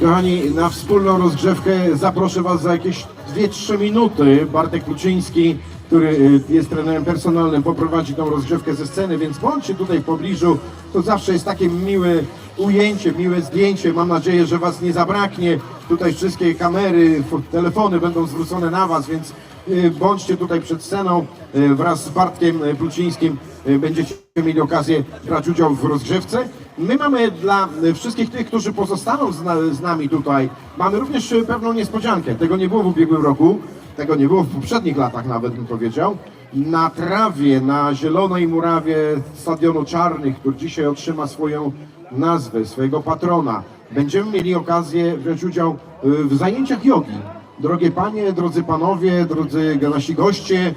Kochani, na wspólną rozgrzewkę zaproszę Was za jakieś 2-3 minuty. Bartek Kuczyński, który y, jest trenerem personalnym, poprowadzi tą rozgrzewkę ze sceny, więc bądźcie tutaj w pobliżu. To zawsze jest takie miłe ujęcie, miłe zdjęcie. Mam nadzieję, że Was nie zabraknie. Tutaj wszystkie kamery, telefony będą zwrócone na Was, więc y, bądźcie tutaj przed sceną y, wraz z Bartkiem Plucińskim. Y, Będziecie mieli okazję brać udział w rozgrzewce. My mamy dla wszystkich tych, którzy pozostaną z, na, z nami tutaj, mamy również y, pewną niespodziankę. Tego nie było w ubiegłym roku, tego nie było w poprzednich latach nawet bym powiedział. Na trawie, na zielonej murawie Stadionu Czarnych, który dzisiaj otrzyma swoją nazwę, swojego patrona, będziemy mieli okazję wziąć udział y, w zajęciach jogi. Drogie panie, drodzy panowie, drodzy nasi goście,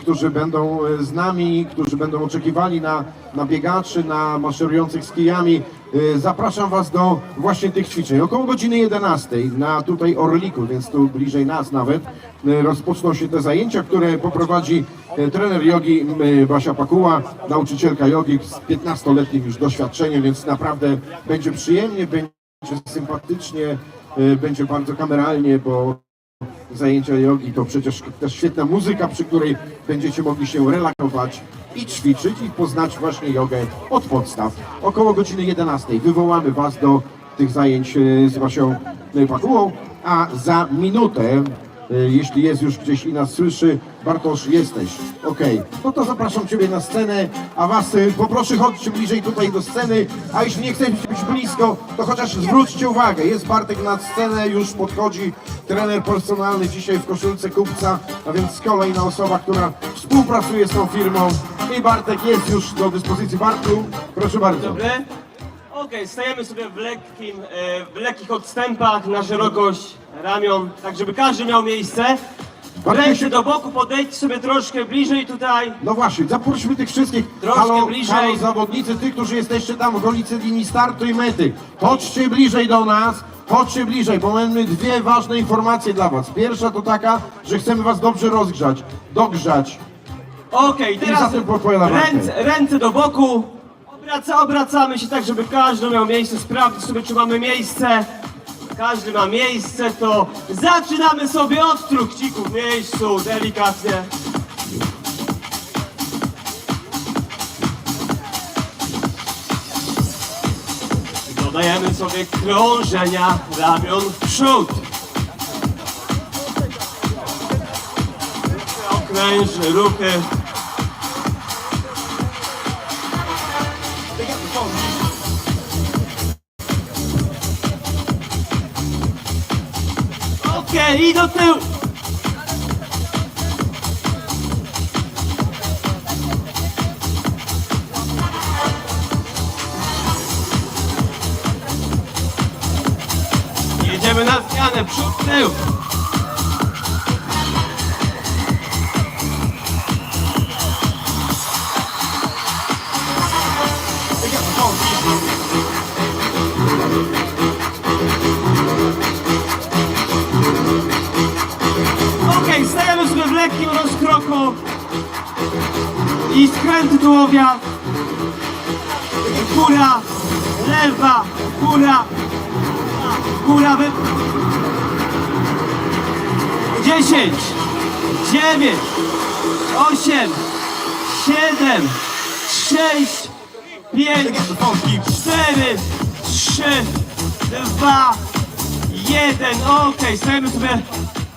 którzy będą y, z nami, którzy będą oczekiwali na, na biegaczy, na maszerujących z kijami. Y, Zapraszam Was do właśnie tych ćwiczeń. Około godziny 11 na tutaj Orliku, więc tu bliżej nas nawet, rozpoczną się te zajęcia, które poprowadzi trener jogi Basia Pakuła, nauczycielka jogi z 15-letnim już doświadczeniem, więc naprawdę będzie przyjemnie, będzie sympatycznie, będzie bardzo kameralnie, bo zajęcia jogi to przecież też świetna muzyka, przy której będziecie mogli się relaksować i ćwiczyć i poznać właśnie jogę od podstaw. Około godziny 11 wywołamy Was do tych zajęć e, z Wasią Pakułą, a za minutę, jeśli jest już gdzieś i nas słyszy, Bartosz, jesteś. Okej, no to zapraszam Ciebie na scenę, a Was e, poproszę chodźcie bliżej tutaj do sceny, a jeśli nie chcecie być blisko, to chociaż zwróćcie uwagę, jest Bartek na scenę, już podchodzi trener personalny dzisiaj w koszulce kupca, a więc kolejna osoba, która współpracuje z tą firmą i Bartek jest już do dyspozycji. Bartku, proszę bardzo. Dobry. Okej, stajemy sobie w lekkim, e, w lekkich odstępach na szerokość ramion, tak żeby każdy miał miejsce. Ręce do boku, podejdź sobie troszkę bliżej tutaj. No właśnie, zaprośmy tych wszystkich. Troszkę halo, bliżej. halo zawodnicy, tych, którzy jesteście tam w okolicy linii startu i mety. Chodźcie bliżej do nas, chodźcie bliżej, bo mamy dwie ważne informacje dla was. Pierwsza to taka, że chcemy was dobrze rozgrzać, dogrzać. Okej, teraz podpowiadam ręce, ręce do boku. Obraca, obracamy się tak, żeby każdy miał miejsce. Sprawdzić sobie, czy mamy miejsce. Każdy ma miejsce, to zaczynamy sobie od truchcików w miejscu, delikatnie. Dodajemy sobie krążenia ramion w przód. Okrężne ruchy. Okej, do tyłu. Jedziemy na zmianę, przód, tył. Lekkim rozkroku i skręt tułowia. Góra, lewa, góra, góra, wy... 10, 9, 8, 7, 6, 5, 4, 3, 2, 1. Okej, stajemy sobie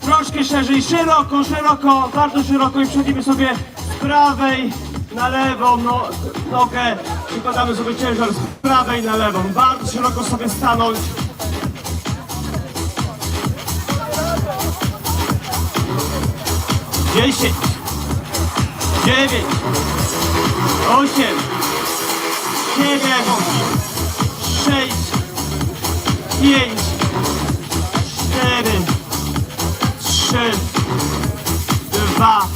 troszkę szerzej, szeroko, szeroko, bardzo szeroko i przechodzimy sobie z prawej na lewą no, nogę. Przykładamy sobie ciężar z prawej na lewą. Bardzo szeroko sobie stanąć. Dziesięć, dziewięć, osiem, siedem, sześć, pięć, cztery, trzy, dwa,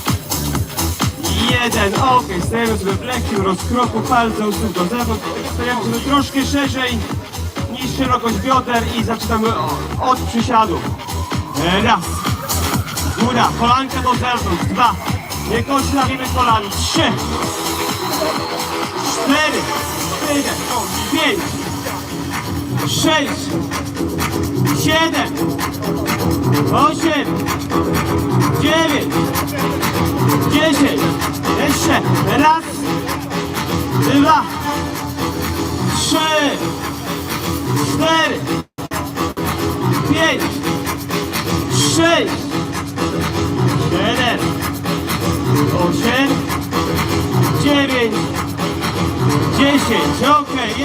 jeden. Okej, stajemy sobie w lekkim rozkroku, palce usług do zewnątrz. Stajemy sobie troszkę szerzej niż szerokość bioder i zaczynamy od przysiadów. E, Raz. Góra, kolanka do zewnątrz. Dwa. Nie koślawimy kolami. Trzy. Cztery. Cztery. Pięć. Sześć. Siedem. Osiem. Dziewięć. Dziesięć. Jeszcze. Raz.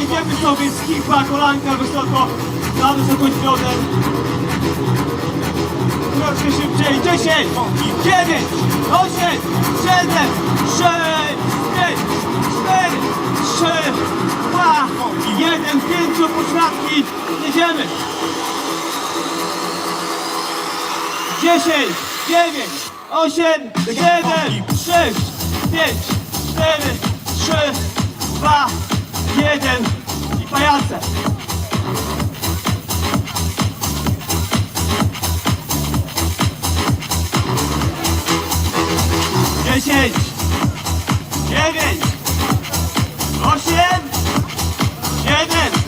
Okej, jedziemy sobie z kipa, kolanka wysoko, na wysokość bioder. Troszkę szybciej. Dziesięć. Dziewięć. Osiem. Siedem. Sześć. Pięć. Cztery. Trzy. Dwa. Jeden. Pięciu pośladki. Jedziemy. Dziesięć, dziewięć, osiem, siedem, sześć, pięć, cztery, trzy, dwa, jeden i pajace. Dziesięć, dziewięć, osiem, siedem,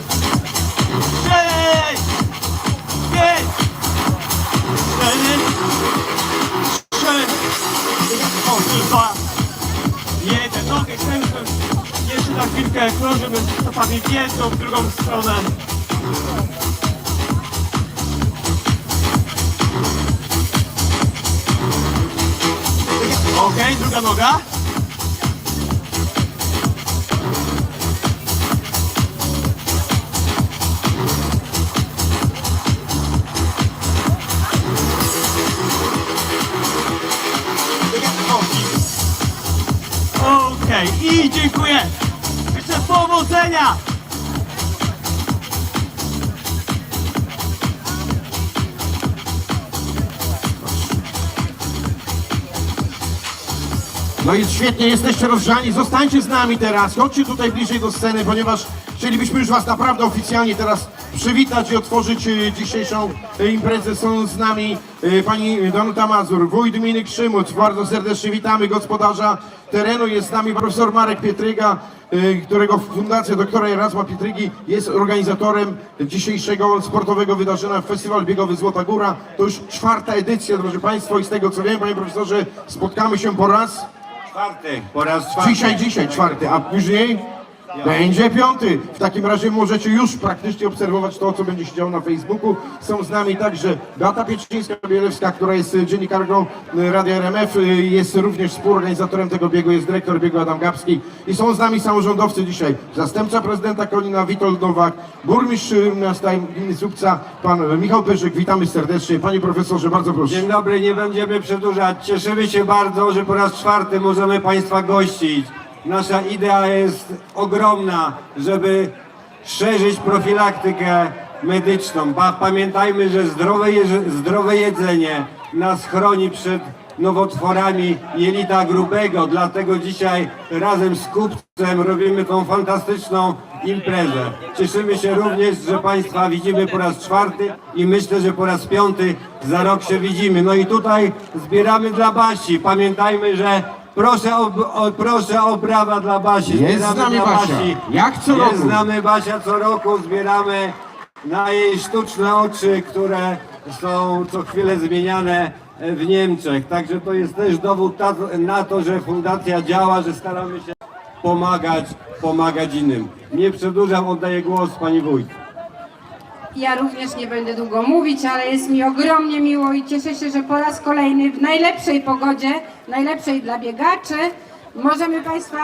chwilkę krążymy stopami w jedną, w drugą stronę. Okej, druga noga. Okej, i dziękuję. Powodzenia. No i świetnie, jesteście rozgrzani. Zostańcie z nami teraz. Chodźcie tutaj bliżej do sceny, ponieważ chcielibyśmy już Was naprawdę oficjalnie teraz przywitać i otworzyć e, dzisiejszą e, imprezę. Są z nami e, pani Danuta Mazur, wójt gminy Krzymóc. Bardzo serdecznie witamy gospodarza terenu. Jest z nami profesor Marek Pietryga, którego Fundacja doktora Erasma Pietrygi jest organizatorem dzisiejszego sportowego wydarzenia Festiwal Biegowy Złota Góra. To już czwarta edycja, drodzy Państwo, i z tego co wiem, panie profesorze, spotkamy się po raz Czwarty, po raz czwarty. Dzisiaj, dzisiaj, czwarty, a później będzie piąty. W takim razie możecie już praktycznie obserwować to, co będzie się działo na Facebooku. Są z nami także Beata Pieczyńska-Bielewska, która jest dziennikarką Radia RMF, jest również współorganizatorem tego biegu, jest dyrektor biegu Adam Gapski i są z nami samorządowcy dzisiaj. Zastępca prezydenta Kolina Witold Nowak, burmistrz miasta gminy Słupca, pan Michał Peszek. Witamy serdecznie. Panie profesorze, bardzo proszę. Dzień dobry, nie będziemy przedłużać. Cieszymy się bardzo, że po raz czwarty możemy Państwa gościć. Nasza idea jest ogromna, żeby szerzyć profilaktykę medyczną. Pa pamiętajmy, że zdrowe, zdrowe jedzenie nas chroni przed nowotworami jelita grubego. Dlatego dzisiaj razem z kupcem robimy tą fantastyczną imprezę. Cieszymy się również, że Państwa widzimy po raz czwarty i myślę, że po raz piąty za rok się widzimy. No i tutaj zbieramy dla Basi. Pamiętajmy, że proszę o, o, proszę o brawa dla Basi. Jest z nami dla Basia. Basi. Jak co Jest roku. z nami Basia co roku. Zbieramy na jej sztuczne oczy, które są co chwilę zmieniane w Niemczech. Także to jest też dowód na to, że fundacja działa, że staramy się pomagać, pomagać innym. Nie przedłużam, oddaję głos pani wójt. Ja również nie będę długo mówić, ale jest mi ogromnie miło i cieszę się, że po raz kolejny w najlepszej pogodzie, najlepszej dla biegaczy, możemy Państwa,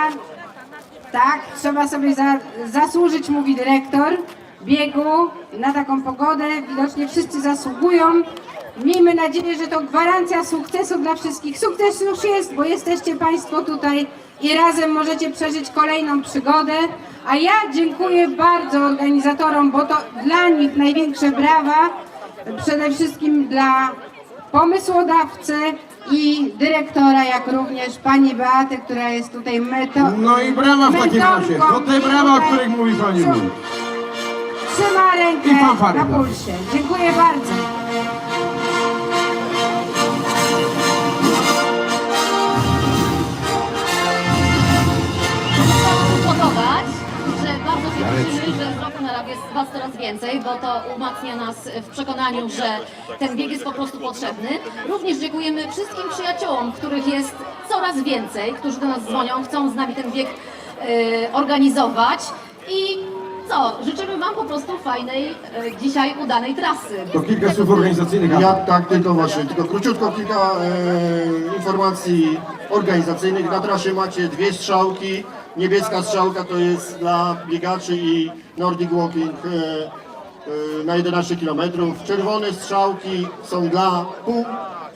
tak, trzeba sobie za, zasłużyć, mówi dyrektor biegu, na taką pogodę. Widocznie wszyscy zasługują. Miejmy nadzieję, że to gwarancja sukcesu dla wszystkich. Sukces już jest, bo jesteście Państwo tutaj i razem możecie przeżyć kolejną przygodę. A ja dziękuję bardzo organizatorom, bo to dla nich największe brawa. Przede wszystkim dla pomysłodawcy i dyrektora, jak również pani Beaty, która jest tutaj meto- No i brawa w takim razie. mentorką To te brawa, o tutaj których mówi pani trzyma rękę I fanfary na pulsie. Dziękuję bardzo. Cieszymy, że z roku na rok jest Was coraz więcej, bo to umacnia nas w przekonaniu, że ten bieg jest po prostu potrzebny. Również dziękujemy wszystkim przyjaciołom, których jest coraz więcej, którzy do nas dzwonią, chcą z nami ten bieg e, organizować i co, życzymy Wam po prostu fajnej, e, dzisiaj udanej trasy. To kilka słów organizacyjnych. Ja tak, tylko właśnie, tylko króciutko kilka e, informacji organizacyjnych. Na trasie macie dwie strzałki. Niebieska strzałka to jest dla biegaczy i Nordic Walking e, e, na 11 km. Czerwone strzałki są dla pół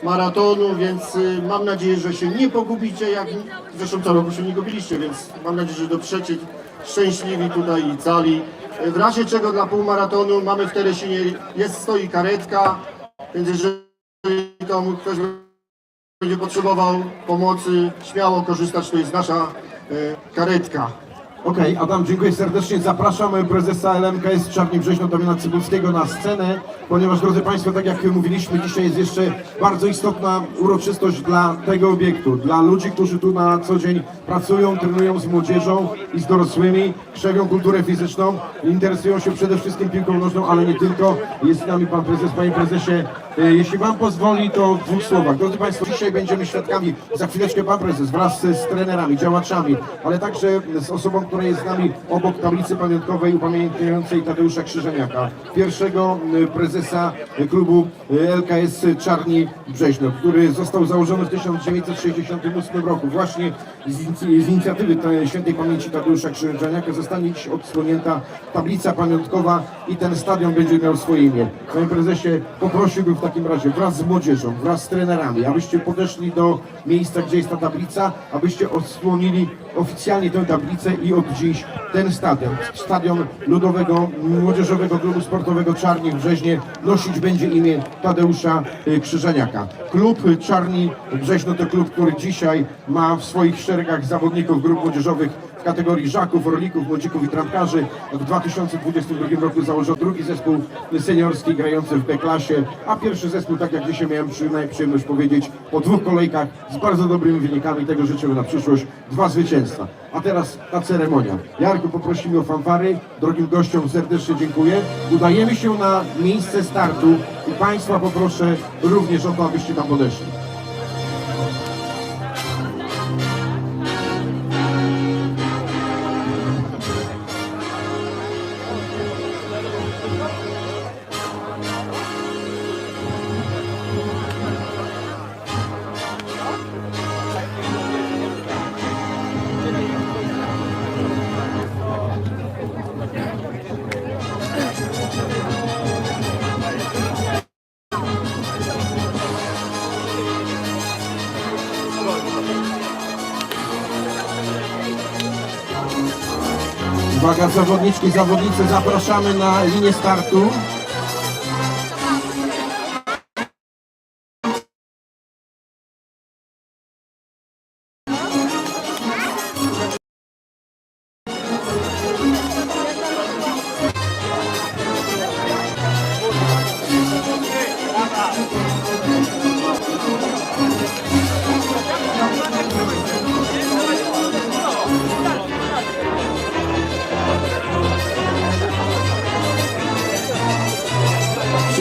maratonu, więc e, mam nadzieję, że się nie pogubicie, jak zresztą co roku się nie gubiliście, więc mam nadzieję, że dotrzecie szczęśliwi tutaj i cali. W razie czego dla półmaratonu mamy w Teresinie, jest stoi karetka, więc jeżeli komu ktoś będzie potrzebował pomocy, śmiało korzystać, to jest nasza karetka. Okej, Adam, dziękuję serdecznie. Zapraszamy prezesa LMKS Czarni Brzeźno Damiana Cybulskiego na scenę, ponieważ drodzy Państwo, tak jak mówiliśmy, dzisiaj jest jeszcze bardzo istotna uroczystość dla tego obiektu, dla ludzi, którzy tu na co dzień pracują, trenują z młodzieżą i z dorosłymi, krzewią kulturę fizyczną, interesują się przede wszystkim piłką nożną, ale nie tylko. Jest z nami Pan Prezes, Panie Prezesie. E, Jeśli Pan pozwoli, to w dwóch słowach. Drodzy Państwo, dzisiaj będziemy świadkami, za chwileczkę Pan Prezes wraz z, trenerami, działaczami, ale także z osobą, która jest z nami obok tablicy pamiątkowej upamiętniającej Tadeusza Krzyżeniaka, pierwszego e, prezesa e, klubu LKS Czarni Brzeźno, który został założony w 1968 roku. Właśnie z, z inicjatywy tej świętej pamięci Tadeusza Krzyżeniaka zostanie dziś odsłonięta tablica pamiątkowa i ten stadion będzie miał swoje imię. Panie prezesie, poprosiłbym w takim razie wraz z młodzieżą, wraz z trenerami, abyście podeszli do miejsca, gdzie jest ta tablica, abyście odsłonili oficjalnie tę tablicę i od dziś ten stadion, stadion Ludowego Młodzieżowego Klubu Sportowego Czarni w Brzeźnie nosić będzie imię Tadeusza y, Krzyżeniaka. Klub Czarni Brzeźno to klub, który dzisiaj ma w swoich szeregach zawodników grup młodzieżowych kategorii żaków, orlików, młodzików i trampkarzy. W 2022 roku założył drugi zespół seniorski grający w B-klasie, a pierwszy zespół, tak jak dzisiaj miałem przy, przyjemność powiedzieć, po dwóch kolejkach z bardzo dobrymi wynikami, tego życzymy na przyszłość, dwa zwycięstwa. A teraz ta ceremonia. Jarku, poprosimy o fanfary, drogim gościom serdecznie dziękuję. Udajemy się na miejsce startu i Państwa poproszę również o to, abyście tam podeszli. Uwaga, zawodniczki, zawodnicy, zapraszamy na linię startu.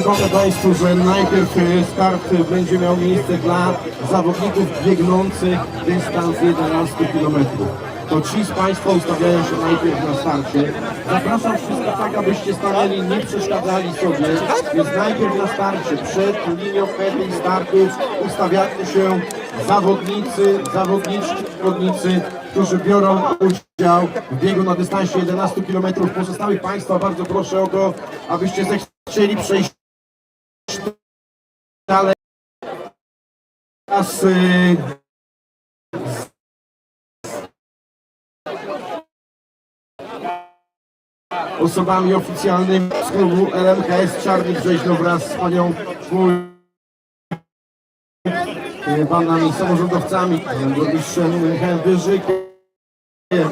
Przypomnę Państwu, że najpierw e, start będzie miał miejsce dla zawodników biegnących dystans 11 km. To ci z Państwa ustawiają się najpierw na starcie. Zapraszam wszystkich tak, abyście stanęli, nie przeszkadzali sobie. Więc najpierw na starcie, przed linią mety i startu ustawiają się zawodnicy, zawodniczki, zawodnicy, którzy biorą udział w biegu na dystansie 11 km. Pozostałych Państwa bardzo proszę o to, abyście zechcieli przejść Teraz osobami oficjalnymi z klubu LMKS Czarny Brzeźno wraz z panią y, panami samorządowcami, burmistrzem Wyżykiem y,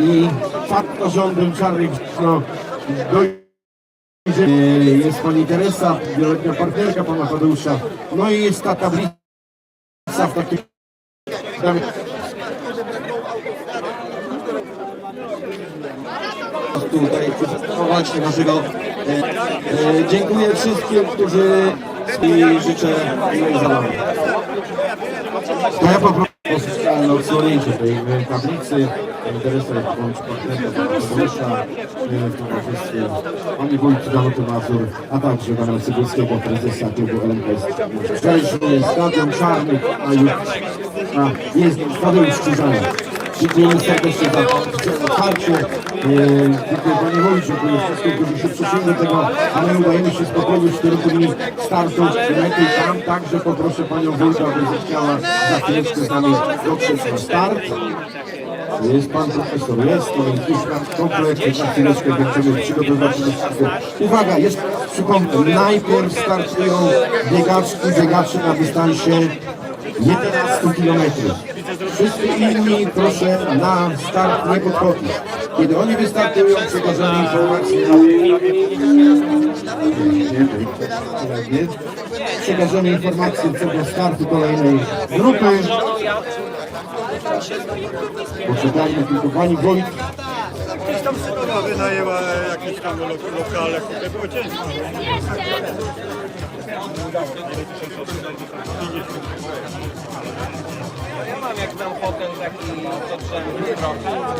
i faktorządem Czarnych Brzeźno dojdzie. Jest pani Teresa, wieloletnia partnerka pana Tadeusza. No i jest ta tablica w takiej... tutaj zastosować naszego. E, e, dziękuję wszystkim, którzy i życzę miłej zabawy. To ja poproszę o tej tablicy. Jest bądź Tadeusza e, w towarzystwie pani Wójt Danuty Mazur, a także pana Cybulskiego, prezesa klubu LMS. Wczorajszy stadion czarny, a już a, jest Tadeusz Krzyżania. Dziękujemy serdecznie za otwarcie. E, Dziękuję Panie Wójcie, dziękuję wszystkim, którzy się przyczynili do tego, a my udajemy się spokojnie w kierunku linii startu i tam także poproszę Panią Wójta, aby zechciała za chwileczkę z nami dotrzeć na start. Jest pan profesor, jest, to więc już nam komplet, na chwileczkę będziemy przygotowywać. Uwaga, jest, przypomnę, najpierw startują biegaczki, biegacze na dystansie 11 km. Wszyscy inni proszę na start nie podchodzić. Kiedy oni wystartują, przekażemy informację nie? Przekażemy informację co do startu kolejnej grupy. Poczekajmy tylko pani Wojt. wynajęła jakieś tam lo- lokale, które było ciężko. Ja mam jak tam hotel taki, co trzeba trochę.